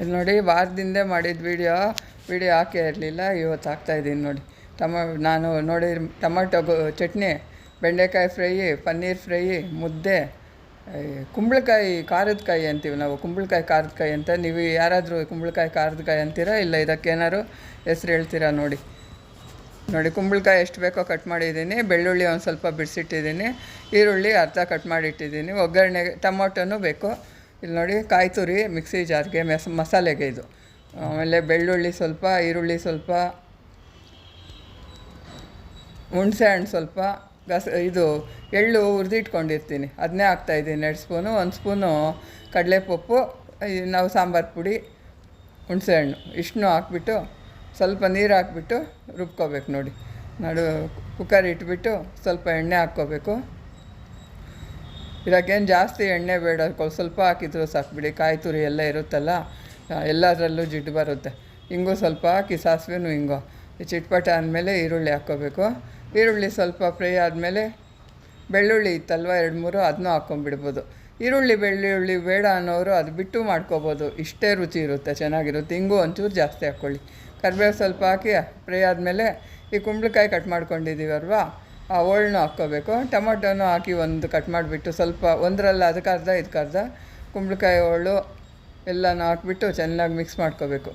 ಇದು ನೋಡಿ, ವಾರದಿಂದ ಮಾಡಿದ ವಿಡಿಯೋ ವಿಡಿಯೋ ಹಾಕೇ ಇರಲಿಲ್ಲ, ಇವತ್ತು ಹಾಕ್ತಾಯಿದ್ದೀನಿ ನೋಡಿ. ಟಮ ನಾನು ನೋಡಿ, ಟೊಮಟೊ ಚಟ್ನಿ, ಬೆಂಡೆಕಾಯಿ ಫ್ರೈ, ಪನ್ನೀರ್ ಫ್ರೈ, ಮುದ್ದೆ ಕುಂಬಳಕಾಯಿ ಖಾರದ ಕಾಯಿ ಅಂತೀವಿ ನಾವು. ಕುಂಬಳಕಾಯಿ ಖಾರದ ಕಾಯಿ ಅಂತ. ನೀವು ಯಾರಾದರೂ ಕುಂಬಳಕಾಯಿ ಖಾರದ ಕಾಯಿ ಅಂತೀರಾ, ಇಲ್ಲ ಇದಕ್ಕೇನಾದ್ರು ಹೆಸ್ರು ಹೇಳ್ತೀರಾ ನೋಡಿ. ನೋಡಿ, ಕುಂಬಳಕಾಯಿ ಎಷ್ಟು ಬೇಕೋ ಕಟ್ ಮಾಡಿದ್ದೀನಿ. ಬೆಳ್ಳುಳ್ಳಿ ಒಂದು ಸ್ವಲ್ಪ ಬಿಡಿಸಿಟ್ಟಿದ್ದೀನಿ. ಈರುಳ್ಳಿ ಅರ್ಧ ಕಟ್ ಮಾಡಿಟ್ಟಿದ್ದೀನಿ. ಒಗ್ಗರಣೆಗೆ ಟೊಮೊಟೊನೂ ಬೇಕು. ಇಲ್ಲಿ ನೋಡಿ ಕಾಯಿ ತುರಿ, ಮಿಕ್ಸಿ ಜಾರ್ಗೆ ಮೆಸ್, ಮಸಾಲೆಗೆ ಇದು. ಆಮೇಲೆ ಬೆಳ್ಳುಳ್ಳಿ ಸ್ವಲ್ಪ, ಈರುಳ್ಳಿ ಸ್ವಲ್ಪ, ಹುಣಸೆ ಹಣ್ಣು ಸ್ವಲ್ಪ, ಗಸ, ಇದು ಎಳ್ಳು ಹುರಿದಿಟ್ಕೊಂಡಿರ್ತೀನಿ. ಅದನ್ನೇ ಹಾಕ್ತಾಯಿದ್ದೀನಿ ಎರಡು ಸ್ಪೂನು, ಒಂದು ಸ್ಪೂನು ಕಡಲೆಪಪ್ಪು ನಾವು ಸಾಂಬಾರು ಪುಡಿ ಹುಣಸೆಹಣ್ಣು ಇಷ್ಟನ್ನೂ ಹಾಕ್ಬಿಟ್ಟು, ಸ್ವಲ್ಪ ನೀರು ಹಾಕ್ಬಿಟ್ಟು ರುಬ್ಕೋಬೇಕು ನೋಡಿ. ನಡು ಕುಕ್ಕರ್ ಇಟ್ಬಿಟ್ಟು ಸ್ವಲ್ಪ ಎಣ್ಣೆ ಹಾಕ್ಕೋಬೇಕು. ಇದಕ್ಕೇನು ಜಾಸ್ತಿ ಎಣ್ಣೆ ಬೇಡ, ಸ್ವಲ್ಪ ಹಾಕಿದ್ರು ಸಾಕು ಬಿಡಿ. ಕಾಯಿ ತುರಿ ಎಲ್ಲ ಇರುತ್ತಲ್ಲ ಎಲ್ಲದರಲ್ಲೂ ಜಿಡ್ಡು ಬರುತ್ತೆ. ಹಿಂಗು ಸ್ವಲ್ಪ ಹಾಕಿ, ಸಾಸಿವೆನು ಹಿಂಗೋ ಚಿಟ್ಪಟ ಆದಮೇಲೆ ಈರುಳ್ಳಿ ಹಾಕ್ಕೋಬೇಕು. ಈರುಳ್ಳಿ ಸ್ವಲ್ಪ ಫ್ರೈ ಆದಮೇಲೆ ಬೆಳ್ಳುಳ್ಳಿ ಇತ್ತಲ್ವ, ಎರಡು ಮೂರು ಅದನ್ನೂ ಹಾಕ್ಕೊಂಡ್ಬಿಡ್ಬೋದು ಈರುಳ್ಳಿ, ಬೆಳ್ಳುಳ್ಳಿ ಬೇಡ ಅನ್ನೋರು ಅದು ಬಿಟ್ಟು ಮಾಡ್ಕೋಬೋದು. ಇಷ್ಟೇ ರುಚಿ ಇರುತ್ತೆ, ಚೆನ್ನಾಗಿರುತ್ತೆ. ಹಿಂಗೂ ಒಂಚೂರು ಜಾಸ್ತಿ ಹಾಕ್ಕೊಳ್ಳಿ. ಕರಿಬೇವು ಸ್ವಲ್ಪ ಹಾಕಿ, ಫ್ರೈ ಆದಮೇಲೆ ಈ ಕುಂಬಳಕಾಯಿ ಕಟ್ ಮಾಡ್ಕೊಂಡಿದ್ದೀವಲ್ವಾ ಆ ಹೋಳನ್ನು ಹಾಕ್ಕೋಬೇಕು. ಟೊಮೊಟೊನೂ ಹಾಕಿ ಒಂದು ಕಟ್ ಮಾಡಿಬಿಟ್ಟು ಸ್ವಲ್ಪ ಒಂದರಲ್ಲ ಅದಕ್ಕೆ ಅರ್ಧ ಇದಕ್ಕೆ ಅರ್ಧ ಕುಂಬಳಕಾಯಿ ಅವಳು ಎಲ್ಲನೂ ಹಾಕ್ಬಿಟ್ಟು ಚೆನ್ನಾಗಿ ಮಿಕ್ಸ್ ಮಾಡ್ಕೋಬೇಕು.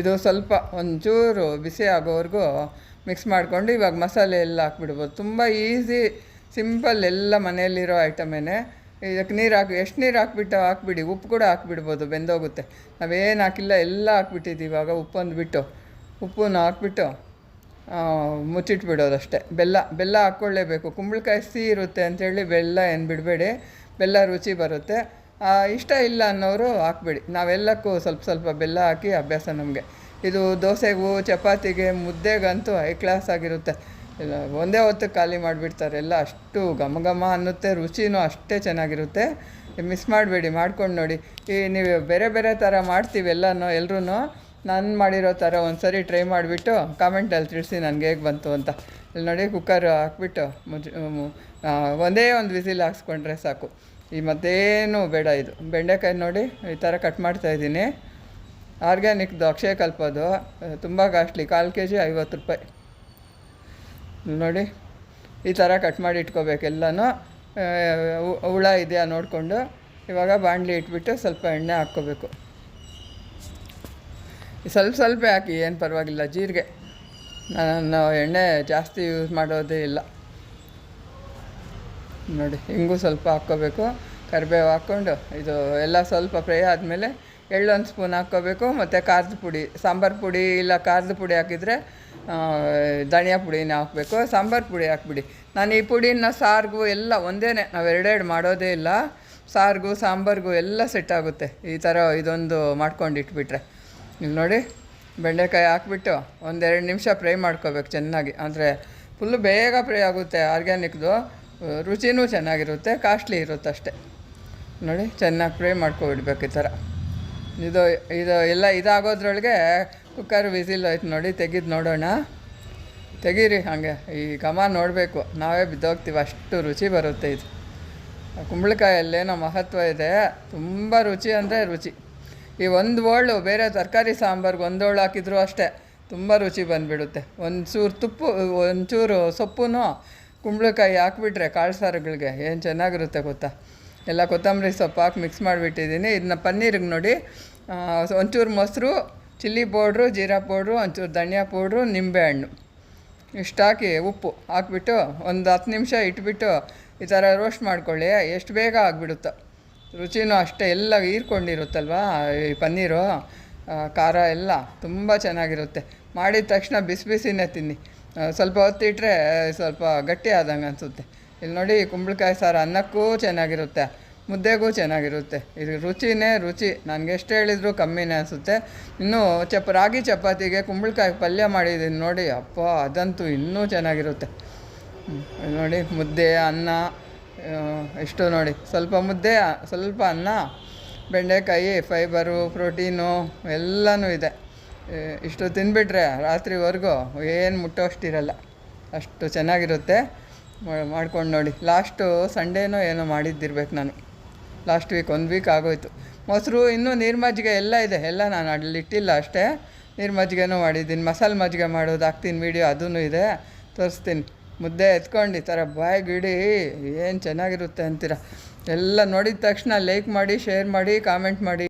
ಇದು ಸ್ವಲ್ಪ ಒಂಚೂರು ಬಿಸಿ ಆಗೋವರೆಗೂ ಮಿಕ್ಸ್ ಮಾಡಿಕೊಂಡು ಇವಾಗ ಮಸಾಲೆ ಎಲ್ಲ ಹಾಕ್ಬಿಡ್ಬೋದು. ತುಂಬ ಈಸಿ ಸಿಂಪಲ್ ಎಲ್ಲ ಮನೆಯಲ್ಲಿರೋ ಐಟಮೇನೆ ಇದಕ್ಕೆ ನೀರು ಹಾಕಿ, ಎಷ್ಟು ನೀರು ಹಾಕ್ಬಿಟ್ಟು ಹಾಕ್ಬಿಡಿ, ಉಪ್ಪು ಕೂಡ ಹಾಕ್ಬಿಡ್ಬೋದು, ಬೆಂದೋಗುತ್ತೆ. ನಾವೇನು ಹಾಕಿಲ್ಲ, ಎಲ್ಲ ಹಾಕ್ಬಿಟ್ಟಿದ್ದೀವಿ ಇವಾಗ ಉಪ್ಪೊಂದು ಬಿಟ್ಟು. ಉಪ್ಪನ್ನು ಹಾಕ್ಬಿಟ್ಟು ಮುಚ್ಚಿಟ್ಬಿಡೋದಷ್ಟೇ. ಬೆಲ್ಲ ಬೆಲ್ಲ ಹಾಕ್ಕೊಳ್ಳೇಬೇಕು. ಕುಂಬಳಕಾಯಿ ಸಿಹಿ ಇರುತ್ತೆ ಅಂಥೇಳಿ ಬೆಲ್ಲ ಏನು ಬಿಡಬೇಡಿ. ಬೆಲ್ಲ ರುಚಿ ಬರುತ್ತೆ. ಇಷ್ಟ ಇಲ್ಲ ಅನ್ನೋರು ಹಾಕ್ಬೇಡಿ. ನಾವೆಲ್ಲಕ್ಕೂ ಸ್ವಲ್ಪ ಸ್ವಲ್ಪ ಬೆಲ್ಲ ಹಾಕಿ ಅಭ್ಯಾಸ ನಮಗೆ. ಇದು ದೋಸೆಗೂ ಚಪಾತಿಗೆ, ಮುದ್ದೆಗಂತೂ ಹೈ ಕ್ಲಾಸ್ ಆಗಿರುತ್ತೆ. ಒಂದೇ ಹೊತ್ತು ಖಾಲಿ ಮಾಡಿಬಿಡ್ತಾರೆ. ಎಲ್ಲ ಅಷ್ಟು ಘಮ ಘಮ ಅನ್ನುತ್ತೆ. ರುಚಿನೂ ಅಷ್ಟೇ ಚೆನ್ನಾಗಿರುತ್ತೆ. ಮಿಸ್ ಮಾಡಬೇಡಿ, ಮಾಡ್ಕೊಂಡು ನೋಡಿ. ಈ ನೀವು ಬೇರೆ ಬೇರೆ ಥರ ಮಾಡ್ತೀವಿ ಎಲ್ಲನೂ ಎಲ್ಲರೂ ನಾನು ಮಾಡಿರೋ ಥರ ಒಂದು ಸರಿ ಟ್ರೈ ಮಾಡಿಬಿಟ್ಟು ಕಾಮೆಂಟಲ್ಲಿ ತಿಳಿಸಿ ನನಗೆ ಹೇಗೆ ಬಂತು ಅಂತ. ಇಲ್ಲಿ ನೋಡಿ ಕುಕ್ಕರ್ ಹಾಕ್ಬಿಟ್ಟು ಮುಜ್ ಒಂದೇ ಒಂದು ವಿಸಿಲ್ ಹಾಕ್ಸ್ಕೊಂಡ್ರೆ ಸಾಕು. ಈ ಮತ್ತೇನು ಬೇಡ ಇದು. ಬೆಂಡೆಕಾಯಿ ನೋಡಿ, ಈ ಥರ ಕಟ್ ಮಾಡ್ತಾಯಿದ್ದೀನಿ ಆರ್ಗ್ಯಾನಿಕ್ದು ಅಕ್ಷಯ ಕಲ್ಪದು. ತುಂಬ ಕಾಸ್ಟ್ಲಿ. ಕಾಲು ಕೆ ಜಿ ಐವತ್ತು ರೂಪಾಯಿ. ನೋಡಿ, ಈ ಥರ ಕಟ್ ಮಾಡಿ ಇಟ್ಕೋಬೇಕು ಹು- ಹುಳ ಇದೆಯಾ ನೋಡಿಕೊಂಡು. ಇವಾಗ ಬಾಣಲಿ ಇಟ್ಬಿಟ್ಟು ಸ್ವಲ್ಪ ಎಣ್ಣೆ ಹಾಕ್ಕೋಬೇಕು. ಸ್ವಲ್ಪ ಸ್ವಲ್ಪ ಹಾಕಿ, ಏನು ಪರವಾಗಿಲ್ಲ, ಜೀರಿಗೆ. ನಾನು ಎಣ್ಣೆ ಜಾಸ್ತಿ ಯೂಸ್ ಮಾಡೋದೇ ಇಲ್ಲ. ನೋಡಿ ಹಿಂಗೂ ಸ್ವಲ್ಪ ಹಾಕ್ಕೋಬೇಕು. ಕರಿಬೇವು ಹಾಕ್ಕೊಂಡು, ಇದು ಎಲ್ಲ ಸ್ವಲ್ಪ ಫ್ರೈ ಆದಮೇಲೆ ಎಳ್ಳೊಂದು ಸ್ಪೂನ್ ಹಾಕ್ಕೋಬೇಕು. ಮತ್ತು ಖಾರದ ಪುಡಿ, ಸಾಂಬಾರು ಪುಡಿ ಇಲ್ಲ ಖಾರದ ಪುಡಿ ಹಾಕಿದರೆ ಧನಿಯಾ ಪುಡಿನ ಹಾಕಬೇಕು. ಸಾಂಬಾರು ಪುಡಿ ಹಾಕ್ಬಿಡಿ. ನಾನು ಈ ಪುಡಿನ ಸಾರಿಗೂ ಎಲ್ಲ ಒಂದೇ ನಾವು ಎರಡೆರಡು ಮಾಡೋದೇ ಇಲ್ಲ. ಸಾರಿಗೂ, ಸಾಂಬಾರಿಗೂ ಎಲ್ಲ ಸೆಟ್ ಆಗುತ್ತೆ. ಈ ಥರ ಇದೊಂದು ಮಾಡ್ಕೊಂಡು ಇಟ್ಬಿಟ್ರೆ. ಇಲ್ಲಿ ನೋಡಿ, ಬೆಂಡೆಕಾಯಿ ಹಾಕ್ಬಿಟ್ಟು ಒಂದೆರಡು ನಿಮಿಷ ಫ್ರೈ ಮಾಡ್ಕೋಬೇಕು ಚೆನ್ನಾಗಿ. ಅಂದರೆ ಫುಲ್ಲು ಬೇಗ ಫ್ರೈ ಆಗುತ್ತೆ ಆರ್ಗ್ಯಾನಿಕ್ದು ರುಚಿನೂ ಚೆನ್ನಾಗಿರುತ್ತೆ ಕಾಸ್ಟ್ಲಿ ಇರುತ್ತೆ ಅಷ್ಟೇ. ನೋಡಿ, ಚೆನ್ನಾಗಿ ಫ್ರೈ ಮಾಡ್ಕೊಬಿಡ್ಬೇಕು ಈ ಥರ. ಇದು ಇದು ಎಲ್ಲ ಇದಾಗೋದ್ರೊಳಗೆ ಕುಕ್ಕರ್ ವಿಸಿಲ್ ಆಯ್ತು ನೋಡಿ, ತೆಗೆದು ನೋಡೋಣ. ತೆಗೀರಿ ಹಾಗೆ, ಈ ಘಮ ನೋಡಬೇಕು. ನಾವೇ ಬಿದ್ದೋಗ್ತೀವಿ, ಅಷ್ಟು ರುಚಿ ಬರುತ್ತೆ ಇದು. ಕುಂಬಳಕಾಯಲ್ಲೇನೋ ಮಹತ್ವ ಇದೆ, ತುಂಬ ರುಚಿ ಅಂದರೆ ರುಚಿ. ಈ ಒಂದು ಓಳು ಬೇರೆ ತರಕಾರಿ ಸಾಂಬಾರ್ಗೆ ಒಂದು ಓಳು ಹಾಕಿದ್ರು ಅಷ್ಟೇ ತುಂಬ ರುಚಿ ಬಂದುಬಿಡುತ್ತೆ. ಒಂಚೂರು ಚೂರು ತುಪ್ಪು, ಒಂಚೂರು ಸೊಪ್ಪು ಕುಂಬಳಕಾಯಿ ಹಾಕ್ಬಿಟ್ರೆ ಕಾಳು ಸಾರುಗಳಿಗೆ ಏನು ಚೆನ್ನಾಗಿರುತ್ತೆ ಗೊತ್ತಾ? ಎಲ್ಲ ಕೊತ್ತಂಬರಿ ಸೊಪ್ಪು ಹಾಕಿ ಮಿಕ್ಸ್ ಮಾಡಿಬಿಟ್ಟಿದ್ದೀನಿ. ಇದನ್ನ ಪನ್ನೀರಿಗೆ ನೋಡಿ ಒಂಚೂರು ಮೊಸರು, ಚಿಲ್ಲಿ ಪೌಡ್ರು, ಜೀರಾ ಪೌಡ್ರು, ಒಂಚೂರು ಧನಿಯಾ ಪೌಡ್ರು ನಿಂಬೆಹಣ್ಣು ಇಷ್ಟು ಹಾಕಿ ಉಪ್ಪು ಹಾಕ್ಬಿಟ್ಟು ಒಂದು ಹತ್ತು ನಿಮಿಷ ಇಟ್ಬಿಟ್ಟು ಈ ಥರ ರೋಸ್ಟ್ ಮಾಡ್ಕೊಳ್ಳಿ, ಎಷ್ಟು ಬೇಗ ಆಗಿಬಿಡುತ್ತೆ. ರುಚಿನೂ ಅಷ್ಟೇ, ಎಲ್ಲ ಹೀರ್ಕೊಂಡಿರುತ್ತಲ್ವಾ? ಈ ಪನ್ನೀರು ಖಾರ ಎಲ್ಲ ತುಂಬ ಚೆನ್ನಾಗಿರುತ್ತೆ. ಮಾಡಿದ ತಕ್ಷಣ ಬಿಸಿ ಬಿಸಿನೇ ತಿನ್ನಿ. ಸ್ವಲ್ಪ ಹೊತ್ತಿಟ್ರೆ ಸ್ವಲ್ಪ ಗಟ್ಟಿ ಆದಂಗೆ ಅನಿಸುತ್ತೆ. ಇಲ್ಲಿ ನೋಡಿ, ಕುಂಬಳಕಾಯಿ ಸಾರು ಅನ್ನಕ್ಕೂ ಚೆನ್ನಾಗಿರುತ್ತೆ, ಮುದ್ದೆಗೂ ಚೆನ್ನಾಗಿರುತ್ತೆ. ಇದು ರುಚಿನೇ ರುಚಿ. ನನಗೆ ಎಷ್ಟು ಹೇಳಿದ್ರು ಕಮ್ಮಿನೇ ಅನಿಸುತ್ತೆ. ಇನ್ನು ಚಪ, ರಾಗಿ ಚಪಾತಿಗೆ ಕುಂಬಳಕಾಯಿ ಪಲ್ಯ ಮಾಡಿದ್ದೀನಿ ನೋಡಿ, ಅಪ್ಪ, ಅದಂತೂ ಇನ್ನೂ ಚೆನ್ನಾಗಿರುತ್ತೆ. ನೋಡಿ, ಮುದ್ದೆ, ಅನ್ನ ಎಷ್ಟು ನೋಡಿ. ಸ್ವಲ್ಪ ಮುದ್ದೆ, ಸ್ವಲ್ಪ ಅನ್ನ, ಬೆಂಡೆಕಾಯಿ ಫೈಬರು ಪ್ರೋಟೀನು ಎಲ್ಲನೂ ಇದೆ. ಇಷ್ಟು ತಿಂದುಬಿಟ್ರೆ ರಾತ್ರಿವರೆಗೂ ಏನು ಮುಟ್ಟೋಷ್ಟಿರಲ್ಲ ಅಷ್ಟು ಚೆನ್ನಾಗಿರುತ್ತೆ. ಮಾಡ್ಕೊಂಡು ನೋಡಿ. ಲಾಸ್ಟು ಸಂಡೇನೋ ಏನೋ ಮಾಡಿದ್ದಿರ್ಬೇಕು ನಾನು. ಲಾಸ್ಟ್ ವೀಕ್, ಒಂದು ವೀಕ್ ಆಗೋಯ್ತು. ಮೊಸರು ಇನ್ನೂ ನೀರು ಮಜ್ಜಿಗೆ ಎಲ್ಲ ಇದೆ. ಎಲ್ಲ ನಾನು ಅಲ್ಲಿ ಇಟ್ಟಿಲ್ಲ ಅಷ್ಟೇ. ನೀರು ಮಜ್ಜಿಗೆನೂ ಮಾಡಿದ್ದೀನಿ. ಮಸಾಲೆ ಮಜ್ಜಿಗೆ ಮಾಡೋದು ಹಾಕ್ತೀನಿ ವೀಡಿಯೋ ಅದೂ ಇದೆ. ತೋರಿಸ್ತೀನಿ. ಮುದ್ದೆ ಎತ್ಕೊಂಡು ಈ ಥರ ಬಾಯಿಗಿಡಿ ಏನು ಚೆನ್ನಾಗಿರುತ್ತೆ ಅಂತೀರ? ಎಲ್ಲ ನೋಡಿದ ತಕ್ಷಣ ಲೈಕ್ ಮಾಡಿ ಶೇರ್ ಮಾಡಿ ಕಾಮೆಂಟ್ ಮಾಡಿ.